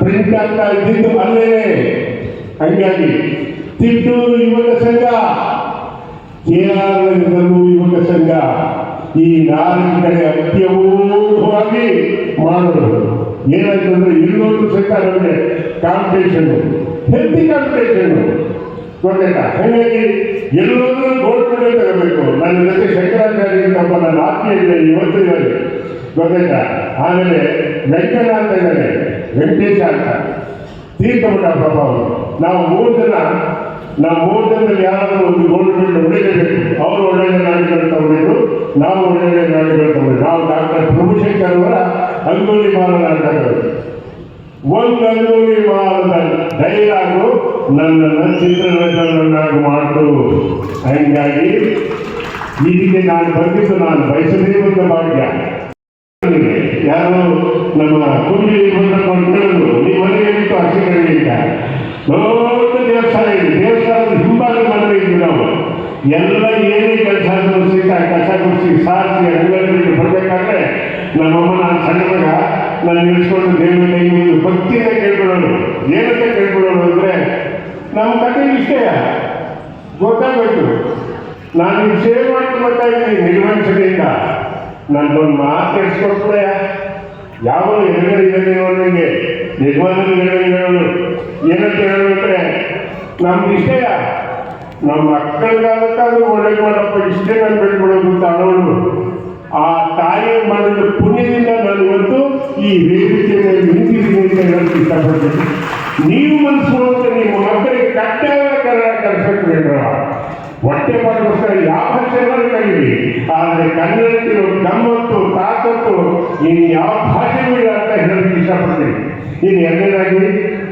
ಪ್ರಿಂಟ್ ಆಗ್ತಾ ಇದ್ದಿದ್ದು ಅಲ್ಲೇ ಹಂಗಾಗಿ ತಿಟ್ಟೂರು ಯುವಕ ಸಂಘ ಕೇರಳದಲ್ಲೂ ಯುವಕ ಸಂಘ ಈ ನಾಲ್ಕು ಕಡೆ ಅತ್ಯಮೂಲವಾಗಿ ಮಾಡೋದು ಏನಾಯ್ತು ಅಂದ್ರೆ ಇನ್ನೊಂದು ಸಹಿತ ನಮಗೆ ಕಾಂಪಿಟೇಷನ್ ಹೆಲ್ತಿ ಕಾಂಪಿಟೇಷನ್ ಗೊತ್ತಾಯ್ತಾ ಹಾಗಾಗಿ ಎಲ್ಲರೂ ಗೋಲ್ಡ್ ತಗೋಬೇಕು ನನ್ನ ಜೊತೆ ಶಂಕರಾಚಾರ್ಯ ತಮ್ಮ ನನ್ನ ಆತ್ಮೀಯ ಇವತ್ತಿದ್ದಾರೆ ಗೊತ್ತಾಯ್ತಾ? ಆಮೇಲೆ ವೆಂಕಟನಾಥ ಇದ್ದಾರೆ. ವೆಂಕಟೇಶ ಅಂತ. ತೀರ್ಥಮಠ ಪ್ರಭಾವ ನಾವು ಮೂರು ಜನ, ನಾವು ಮೂರು ಜನದಲ್ಲಿ ಯಾರಾದರೂ ಒಂದು ಗೋಲ್ಡ್ ಮೆಡಲ್ ಹೊಡಿಲೇಬೇಕು ಅವರು ಒಳ್ಳೆಯ ನಾಡಿಗಳು ತಗೊಂಡಿದ್ರು, ನಾವು ಒಳ್ಳೆಯ ನಾಡಿಗಳು ತಗೊಂಡಿದ್ರು. ನಾವು ಡಾಕ್ಟರ್ ಪ್ರಭುಶಂಕರ್ ಅವರ ಅಂಗೋಲಿ ಮಾಲ ನಾಟಕಗಳು ಒಂದು ಅಂಗೋಲಿ ಮಾಲದ ಡೈಲಾಗು ನನ್ನನ್ನು ಚಿತ್ರರಂಗವನ್ನಾಗಿ ಮಾಡು. ಹಂಗಾಗಿ ಇದಕ್ಕೆ ನಾನು ಬಂದಿದ್ದು ನಾನು ಬಯಸದೇ ಬಂದ ಭಾಗ್ಯ. ಯಾರು ನಮ್ಮ ಕುಂಡಿ ಬಂದಕೊಂಡು ಕೇಳಿದ್ರು ನೀವು ಮನೆಯಲ್ಲಿತ್ತು ಅಕ್ಷಗಳಿಂದ ದೊಡ್ಡ ದೇವಸ್ಥಾನ ಇದೆ. ದೇವಸ್ಥಾನದ ಹಿಂಭಾಗ ಮನೆ ಇದ್ವಿ ನಾವು. ಎಲ್ಲ ಏನೇ ಕೆಲಸ ಸಹಿತ ಕಸ ಗುಡಿಸಿ, ಸಾರಿಸಿ ಅಂಗಡಿಗಳಿಗೆ ಬರಬೇಕಾದ್ರೆ ನಮ್ಮಮ್ಮ ನಾನು ಸಣ್ಣದಾಗ ನಾನು ನಿಲ್ಸ್ಕೊಂಡು ದೇವರ ಕೇಳ್ಕೊಳ್ಳೋಣ ಭಕ್ತಿಯಿಂದ ಕೇಳ್ಕೊಳ್ಳೋದು ಏನಂತ ಕೇಳ್ಕೊಳ್ಳೋಣ ಅಂದ್ರೆ ನಮ್ಮ ಕತೆ ವಿಷಯ ಗೊತ್ತಾಗೋಯ್ತು. ನಾನು ಈ ಸೇವ್ ಮಾಡ್ಕೊಂಡು ಬರ್ತಾ ಇದ್ದೀನಿ ನಿರ್ವಂಚನೆಯಿಂದ. ನನ್ನೊಂದು ಮಾತು ಕೆಡಿಸ್ಕೊಟ್ರೆ ಯಾವ ಎದುರುಗಡೆ ಇದೆ ನೋಡಿದಂಗೆ ಯಜಮಾನರು ಎದುರುಗಡೆ ಹೇಳೋದು ಏನಂತ ಹೇಳಬೇಕ್ರೆ ನಮ್ಮ ವಿಷಯ ನಮ್ಮ ಮಕ್ಕಳಿಗಾಗತ್ತಾದ್ರೂ ಒಳ್ಳೆ ಮಾಡಪ್ಪ, ಇಷ್ಟೇ ನಾನು ಬೆಳ್ಬಿಡೋದು ಅಂತ ಅಳೋಳು ಆ ತಾಯಿ ಮಾಡಿದ ಪುಣ್ಯದಿಂದ ನಾನು ಇವತ್ತು ಈ ವೇದಿಕೆ ಮೇಲೆ ನಿಂತಿದ್ದೀನಿ ಅಂತ ಇಷ್ಟಪಡ್ತೀನಿ. ನೀವು ಮನಸ್ಸು ಹೋಗುತ್ತೆ ನೀವು ಮಕ್ಕಳಿಗೆ ಕಡ್ಡಾಯ ಕನ್ನಡ ಕಲಿಸಬೇಕು ಬೇಡ ಹೊಟ್ಟೆ ಪಾಠಕ್ಕೋಸ್ಕರ ಯಾವ ಭಾಷೆಗಳನ್ನು ಕಲೀರಿ ಆದರೆ ಕನ್ನಡಕ್ಕಿರೋ ನಮ್ಮತ್ತು ತಾಕತ್ತು ನೀನು ಯಾವ ಭಾಷೆ ಇಲ್ಲ ಅಂತ ಹೇಳಕ್ಕೆ ಇಷ್ಟಪಡ್ತೀನಿ. ನೀನು ಎರಡನೇದಾಗಿ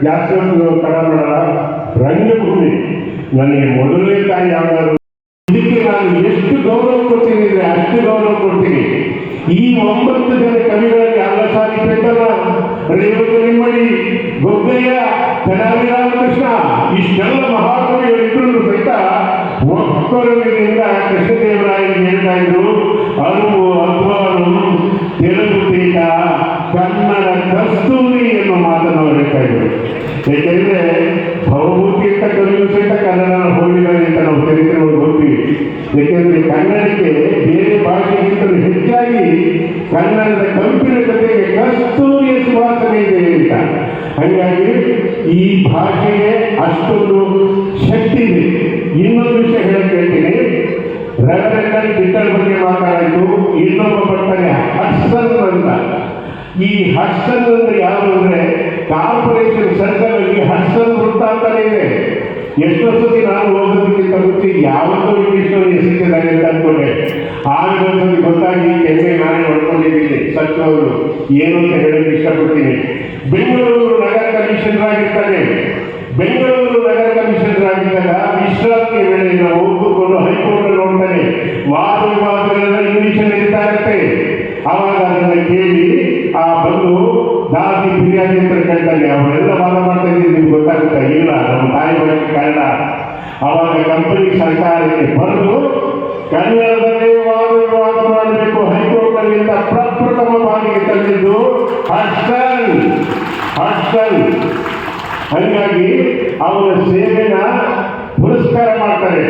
ಜಾಸ್ತಿ ಹೊತ್ತು ಮಾಡಲ್ಲ ರಂಗಭೂಮಿ ನನಗೆ ಮೊದಲನೇ ತಾಯಿ ಯಾವ್ದಾದ್ರು? ಇದಕ್ಕೆ ನಾನು ಎಷ್ಟು ಗೌರವ ಕೊಡ್ತೀನಿ ಅಷ್ಟು ಗೌರವ ಕೊಡ್ತೀನಿ. ಈ ಒಂಬತ್ತು ಜನ ಕವಿಗಳಲ್ಲಿ ಅಲ್ಲ ಪೆಟ್ಟಲ್ಲ ರೇವತ ನಿಮ್ಮಡಿ ಗೊಬ್ಬಯ್ಯ ತೆನಾಲಿ ರಾಮಕೃಷ್ಣ, ಇಷ್ಟೆಲ್ಲ ಮಹಾಕವಿಗಳಿದ್ರು ಸಹಿತ ಒಕ್ಕಲಿನಿಂದ ಕೃಷ್ಣದೇವರಾಯರು ಹೇಳ್ತಾ ಇದ್ರು, ಅರುವು ಅಧ್ವಾನು ತೆಲುಗು ತೀಟ ಕನ್ನಡ ಕಸ್ತೂರಿ ಎನ್ನುವ ಮಾತನ್ನು ಹೇಳ್ತಾ ಇದ್ರು. ಏಕೆಂದ್ರೆ ಭವಭೂತಿ ಅಂತ ಕವಿಯು ಸಹಿತ ಕನ್ನಡ ಕನ್ನಡದ ಕಂಪಿನ ಜೊತೆಗೆ ಕಸ್ತೂರಿಯ ಸುವಾಸನೆ ಇದೆ ಅಂತ. ಹಾಗಾಗಿ ಈ ಭಾಷೆಗೆ ಅಷ್ಟೊಂದು ಶಕ್ತಿ ಇದೆ. ಇನ್ನೊಂದು ವಿಷಯ ಹೇಳಕ್ಕೆ ಹೇಳ್ತೀನಿ ರೆವರೆಂಡಲ್ ಗಿಟ್ಟರ್ ಬಗ್ಗೆ ಮಾತಾಡಿದ್ದು ಇನ್ನೊಬ್ಬ ಬರ್ತಾನೆ ಹಡ್ಸನ್ ಅಂತ. ಈ ಹಡ್ಸನ್ ಅಂದ್ರೆ ಯಾರು ಅಂದ್ರೆ ಕಾರ್ಪೊರೇಷನ್ ಸರ್ಕಲ್ ಅಲ್ಲಿ ಹಡ್ಸನ್ ವೃತ್ತ ಅಂತಾನೆ ಇದೆ. ಎಷ್ಟೋ ಸತಿ ನಾನು ಹೋಗೋದಕ್ಕಿಂತ ಮುಂಚೆ ಯಾವತ್ತೂ ಇಂಗ್ಲೀಷ್ನಲ್ಲಿ ಸಿಕ್ಕಿದ್ದಾರೆ ಅಂತ ಅಂದ್ಕೊಂಡೆ ಆಗ ಒಂದ್ಸತಿ ಗೊತ್ತಾಗಿ ಕೆಮ್ಮೆ ನಾನೇ ಹೊಡ್ಕೊಂಡಿದ್ದೀನಿ ಸಚಿವರು ಏನು ಅಂತ ಹೇಳಕ್ಕೆ ಇಷ್ಟಪಡ್ತೀನಿ. ಬೆಂಗಳೂರು ನಗರ ಕಮಿಷನರ್ ಆಗಿರ್ತಾನೆ. ಬೆಂಗಳೂರು ನಗರ ಕಮಿಷನರ್ ಆಗಿದ್ದಾಗ ವಿಶ್ರಾಂತಿ ವೇಳೆ ನಾವು ಹೋಗ್ಕೊಂಡು ಹೈಕೋರ್ಟ್ ನೋಡ್ತಾನೆ. ವಾದ ವಿವಾದಗಳೆಲ್ಲ ಇಂಗ್ಲಿಷಲ್ಲಿ ಇರ್ತಾ ಇರುತ್ತೆ. ಆವಾಗ ಅದನ್ನ ಕೇಳಿ ಆ ಬಂದು ದಾದಿ ಫಿರ್ಯಾದಿ ಅಂತ ಕೇಳ್ತಾನೆ ಅವರೆಲ್ಲ ಆವಾಗ ಕಂಪನಿ ಸರ್ಕಾರಕ್ಕೆ ಬಂದು ಕನ್ನಡದಲ್ಲಿ ವಾದ ವಿವಾದ ಮಾಡಬೇಕು ಹೈಕೋರ್ಟ್ನಲ್ಲಿಂದ ಪ್ರಪ್ರಥಮ ಬಾರಿಗೆ ತಂದಿದ್ದು ಹರ್ಷನ್ ಹರ್ಷನ್ ಹಾಗಾಗಿ ಅವರ ಸೇವೆನ ಪುರಸ್ಕಾರ ಮಾಡ್ತಾರೆ.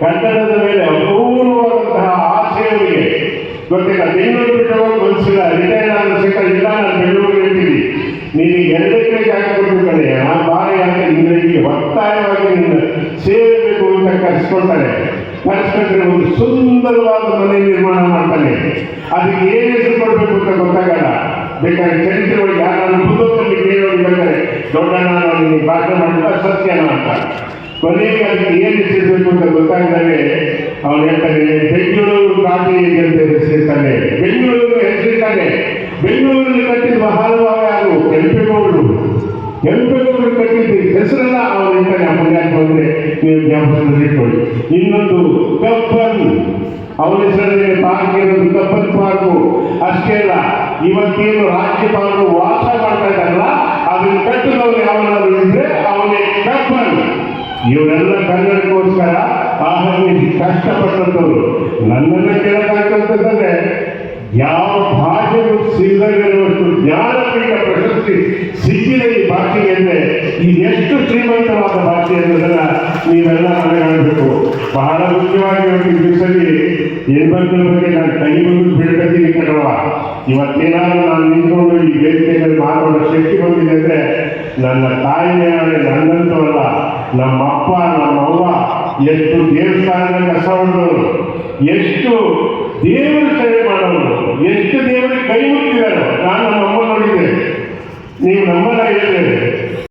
ಕನ್ನಡದ ಮೇಲೆ ಅಪೂರ್ವವಾದಂತಹ ಆಸೆ ಅವರಿಗೆ ಗೊತ್ತಿಲ್ಲ ಬೆಂಗಳೂರು ಬಿಟ್ಟು ಹೋಗಿ ಮನಸ್ಸಿಲ್ಲ ರಿಟೈರ್ ಆದ ಸಹಿತ ಇಲ್ಲ ನಾನು ಬೆಂಗಳೂರಿಗೆ ಇರ್ತೀನಿ. ನೀನು ಎರಡನೇ ಜಾಗ ಕೊಟ್ಟಿದ್ದಾರೆ ಆ ಬಾರಿ ಅಂತ ಇಂಗ್ಲಿಷ್ಗೆ ಒತ್ತಾಯವಾಗಿ ಅಂತ ಕರೆಸ್ಕೊಳ್ತಾನೆ ಒಂದು ಸುಂದರವಾದ ಮನೆ ನಿರ್ಮಾಣ ಮಾಡ್ತಾನೆ. ಅದಕ್ಕೆ ಏನ್ ಹೆಸರು ಕೊಡಬೇಕು ಅಂತ ಗೊತ್ತಾಗಲ್ಲ. ಬೇಕಾದ್ರೆ ಚರಿತ್ರೆ ಒಳಗೆ ಯಾರು ಬುದ್ಧದಲ್ಲಿ ಕೇಳೋದು ಬೇಕಾದ್ರೆ ದೊಡ್ಡಣ್ಣ ನಾನು ನಿನಗೆ ಮಾಡಿದ ಸತ್ಯನ ಅಂತ. ಕೊನೆಗೆ ಅದಕ್ಕೆ ಏನು ಹೆಸರಿಸಬೇಕು ಅಂತ ಗೊತ್ತಾಗದೆ ಅವನು ಹೇಳ್ತಾನೆ, ಬೆಂಗಳೂರು ಕಾಫಿ ಅಂತ ಹೆಸರಿಸ್ತಾನೆ ಬೆಂಗಳೂರು ಹೆಸರಿಸ್ತಾನೆ ಬೆಂಗಳೂರಿನಲ್ಲಿ ಕಟ್ಟಿದ ಮಹಾನುಭಾವ ಯಾರು? ಕೆಂಪೇಗೌಡರು ಕೆಂಪೇಗೌಡರು ಕಟ್ಟಿದ್ದು ಹೆಸರೆಲ್ಲ ಅವನು ಹೇಳ್ತಾನೆ ಬಂದರೆ ನೀವು ಜ್ಞಾಪಕದಲ್ಲಿ ಇಟ್ಕೊಳ್ಳಿ. ಇನ್ನೊಂದು ಕಪ್ಪನ್ ಅವರ ಹೆಸರಲ್ಲಿ ಪಾರ್ಕ್ ಇರೋದು ಕಪ್ಪನ್ ಪಾರ್ಕು ಅಷ್ಟೇ ಅಲ್ಲ, ಇವತ್ತೇನು ರಾಜ್ಯಪಾಲರು ವಾಸ ಮಾಡ್ತಾ ಇದ್ದಾರಲ್ಲ, ಅದನ್ನ ಕಟ್ಟಿದವರು ಯಾವನಾದ್ರು ಇದ್ರೆ ಅವನೇ ಕಪ್ಪನ್ ಇವರೆಲ್ಲ ಕನ್ನಡಕ್ಕೋಸ್ಕರ ಆಹಾರ ಕಷ್ಟಪಟ್ಟಂಥವ್ರು. ನನ್ನನ್ನ ಕೇಳಕ್ಕಾಗ್ತಂತಂದ್ರೆ ಯಾವ ಭಾಷೆಗೂ ಸಿಗದಿರುವಷ್ಟು ಜ್ಞಾನಪೀಠ ಪ್ರಶಸ್ತಿ ಸಿಕ್ಕಿದೆ ಈ ಭಾಷೆಗೆ ಅಂದರೆ ಈ ಎಷ್ಟು ಶ್ರೀಮಂತವಾದ ಭಾಷೆ ಅನ್ನೋದನ್ನ ನೀವೆಲ್ಲ ಮನೆಗಳಬೇಕು ಬಹಳ ಮುಖ್ಯವಾಗಿ ಒಂದು ದಿವಸದಲ್ಲಿ ಹೆಣ್ಮಕ್ಳ ಬಗ್ಗೆ ನಾನು ಕೈ ಮುಗಿದು ಬೀಳ್ಕತ್ತೀನಿ ಕಣವ ಇವತ್ತೇನಾದ್ರೂ ನಾನು ನಿಂತ್ಕೊಂಡು ಈ ವೇದಿಕೆಯಲ್ಲಿ ಮಾಡುವ ಶಕ್ತಿ ಬಂದಿದೆ ಅಂದ್ರೆ, ನನ್ನ ತಾಯಿನೇ ನಮ್ಮ ಅಪ್ಪ ನಮ್ಮಪ್ಪ, ನಮ್ಮವ್ವ, ಎಷ್ಟು ದೇವಸ್ಥಾನದ ಕಸ ಹೊಡೆದವರು. ಎಷ್ಟು ದೇವರ ಸೇವೆ ಮಾಡೋದು ಎಷ್ಟು ದೇವರಿಗೆ ಕೈ ಮುಟ್ಟಿದ್ದಾರೆ ನಾನು ನಮ್ಮನ್ನು ನೋಡಿದ್ದೇನೆ ನೀವು ನಮ್ಮನ್ನ ಹೇಳಿದ್ದೇವೆ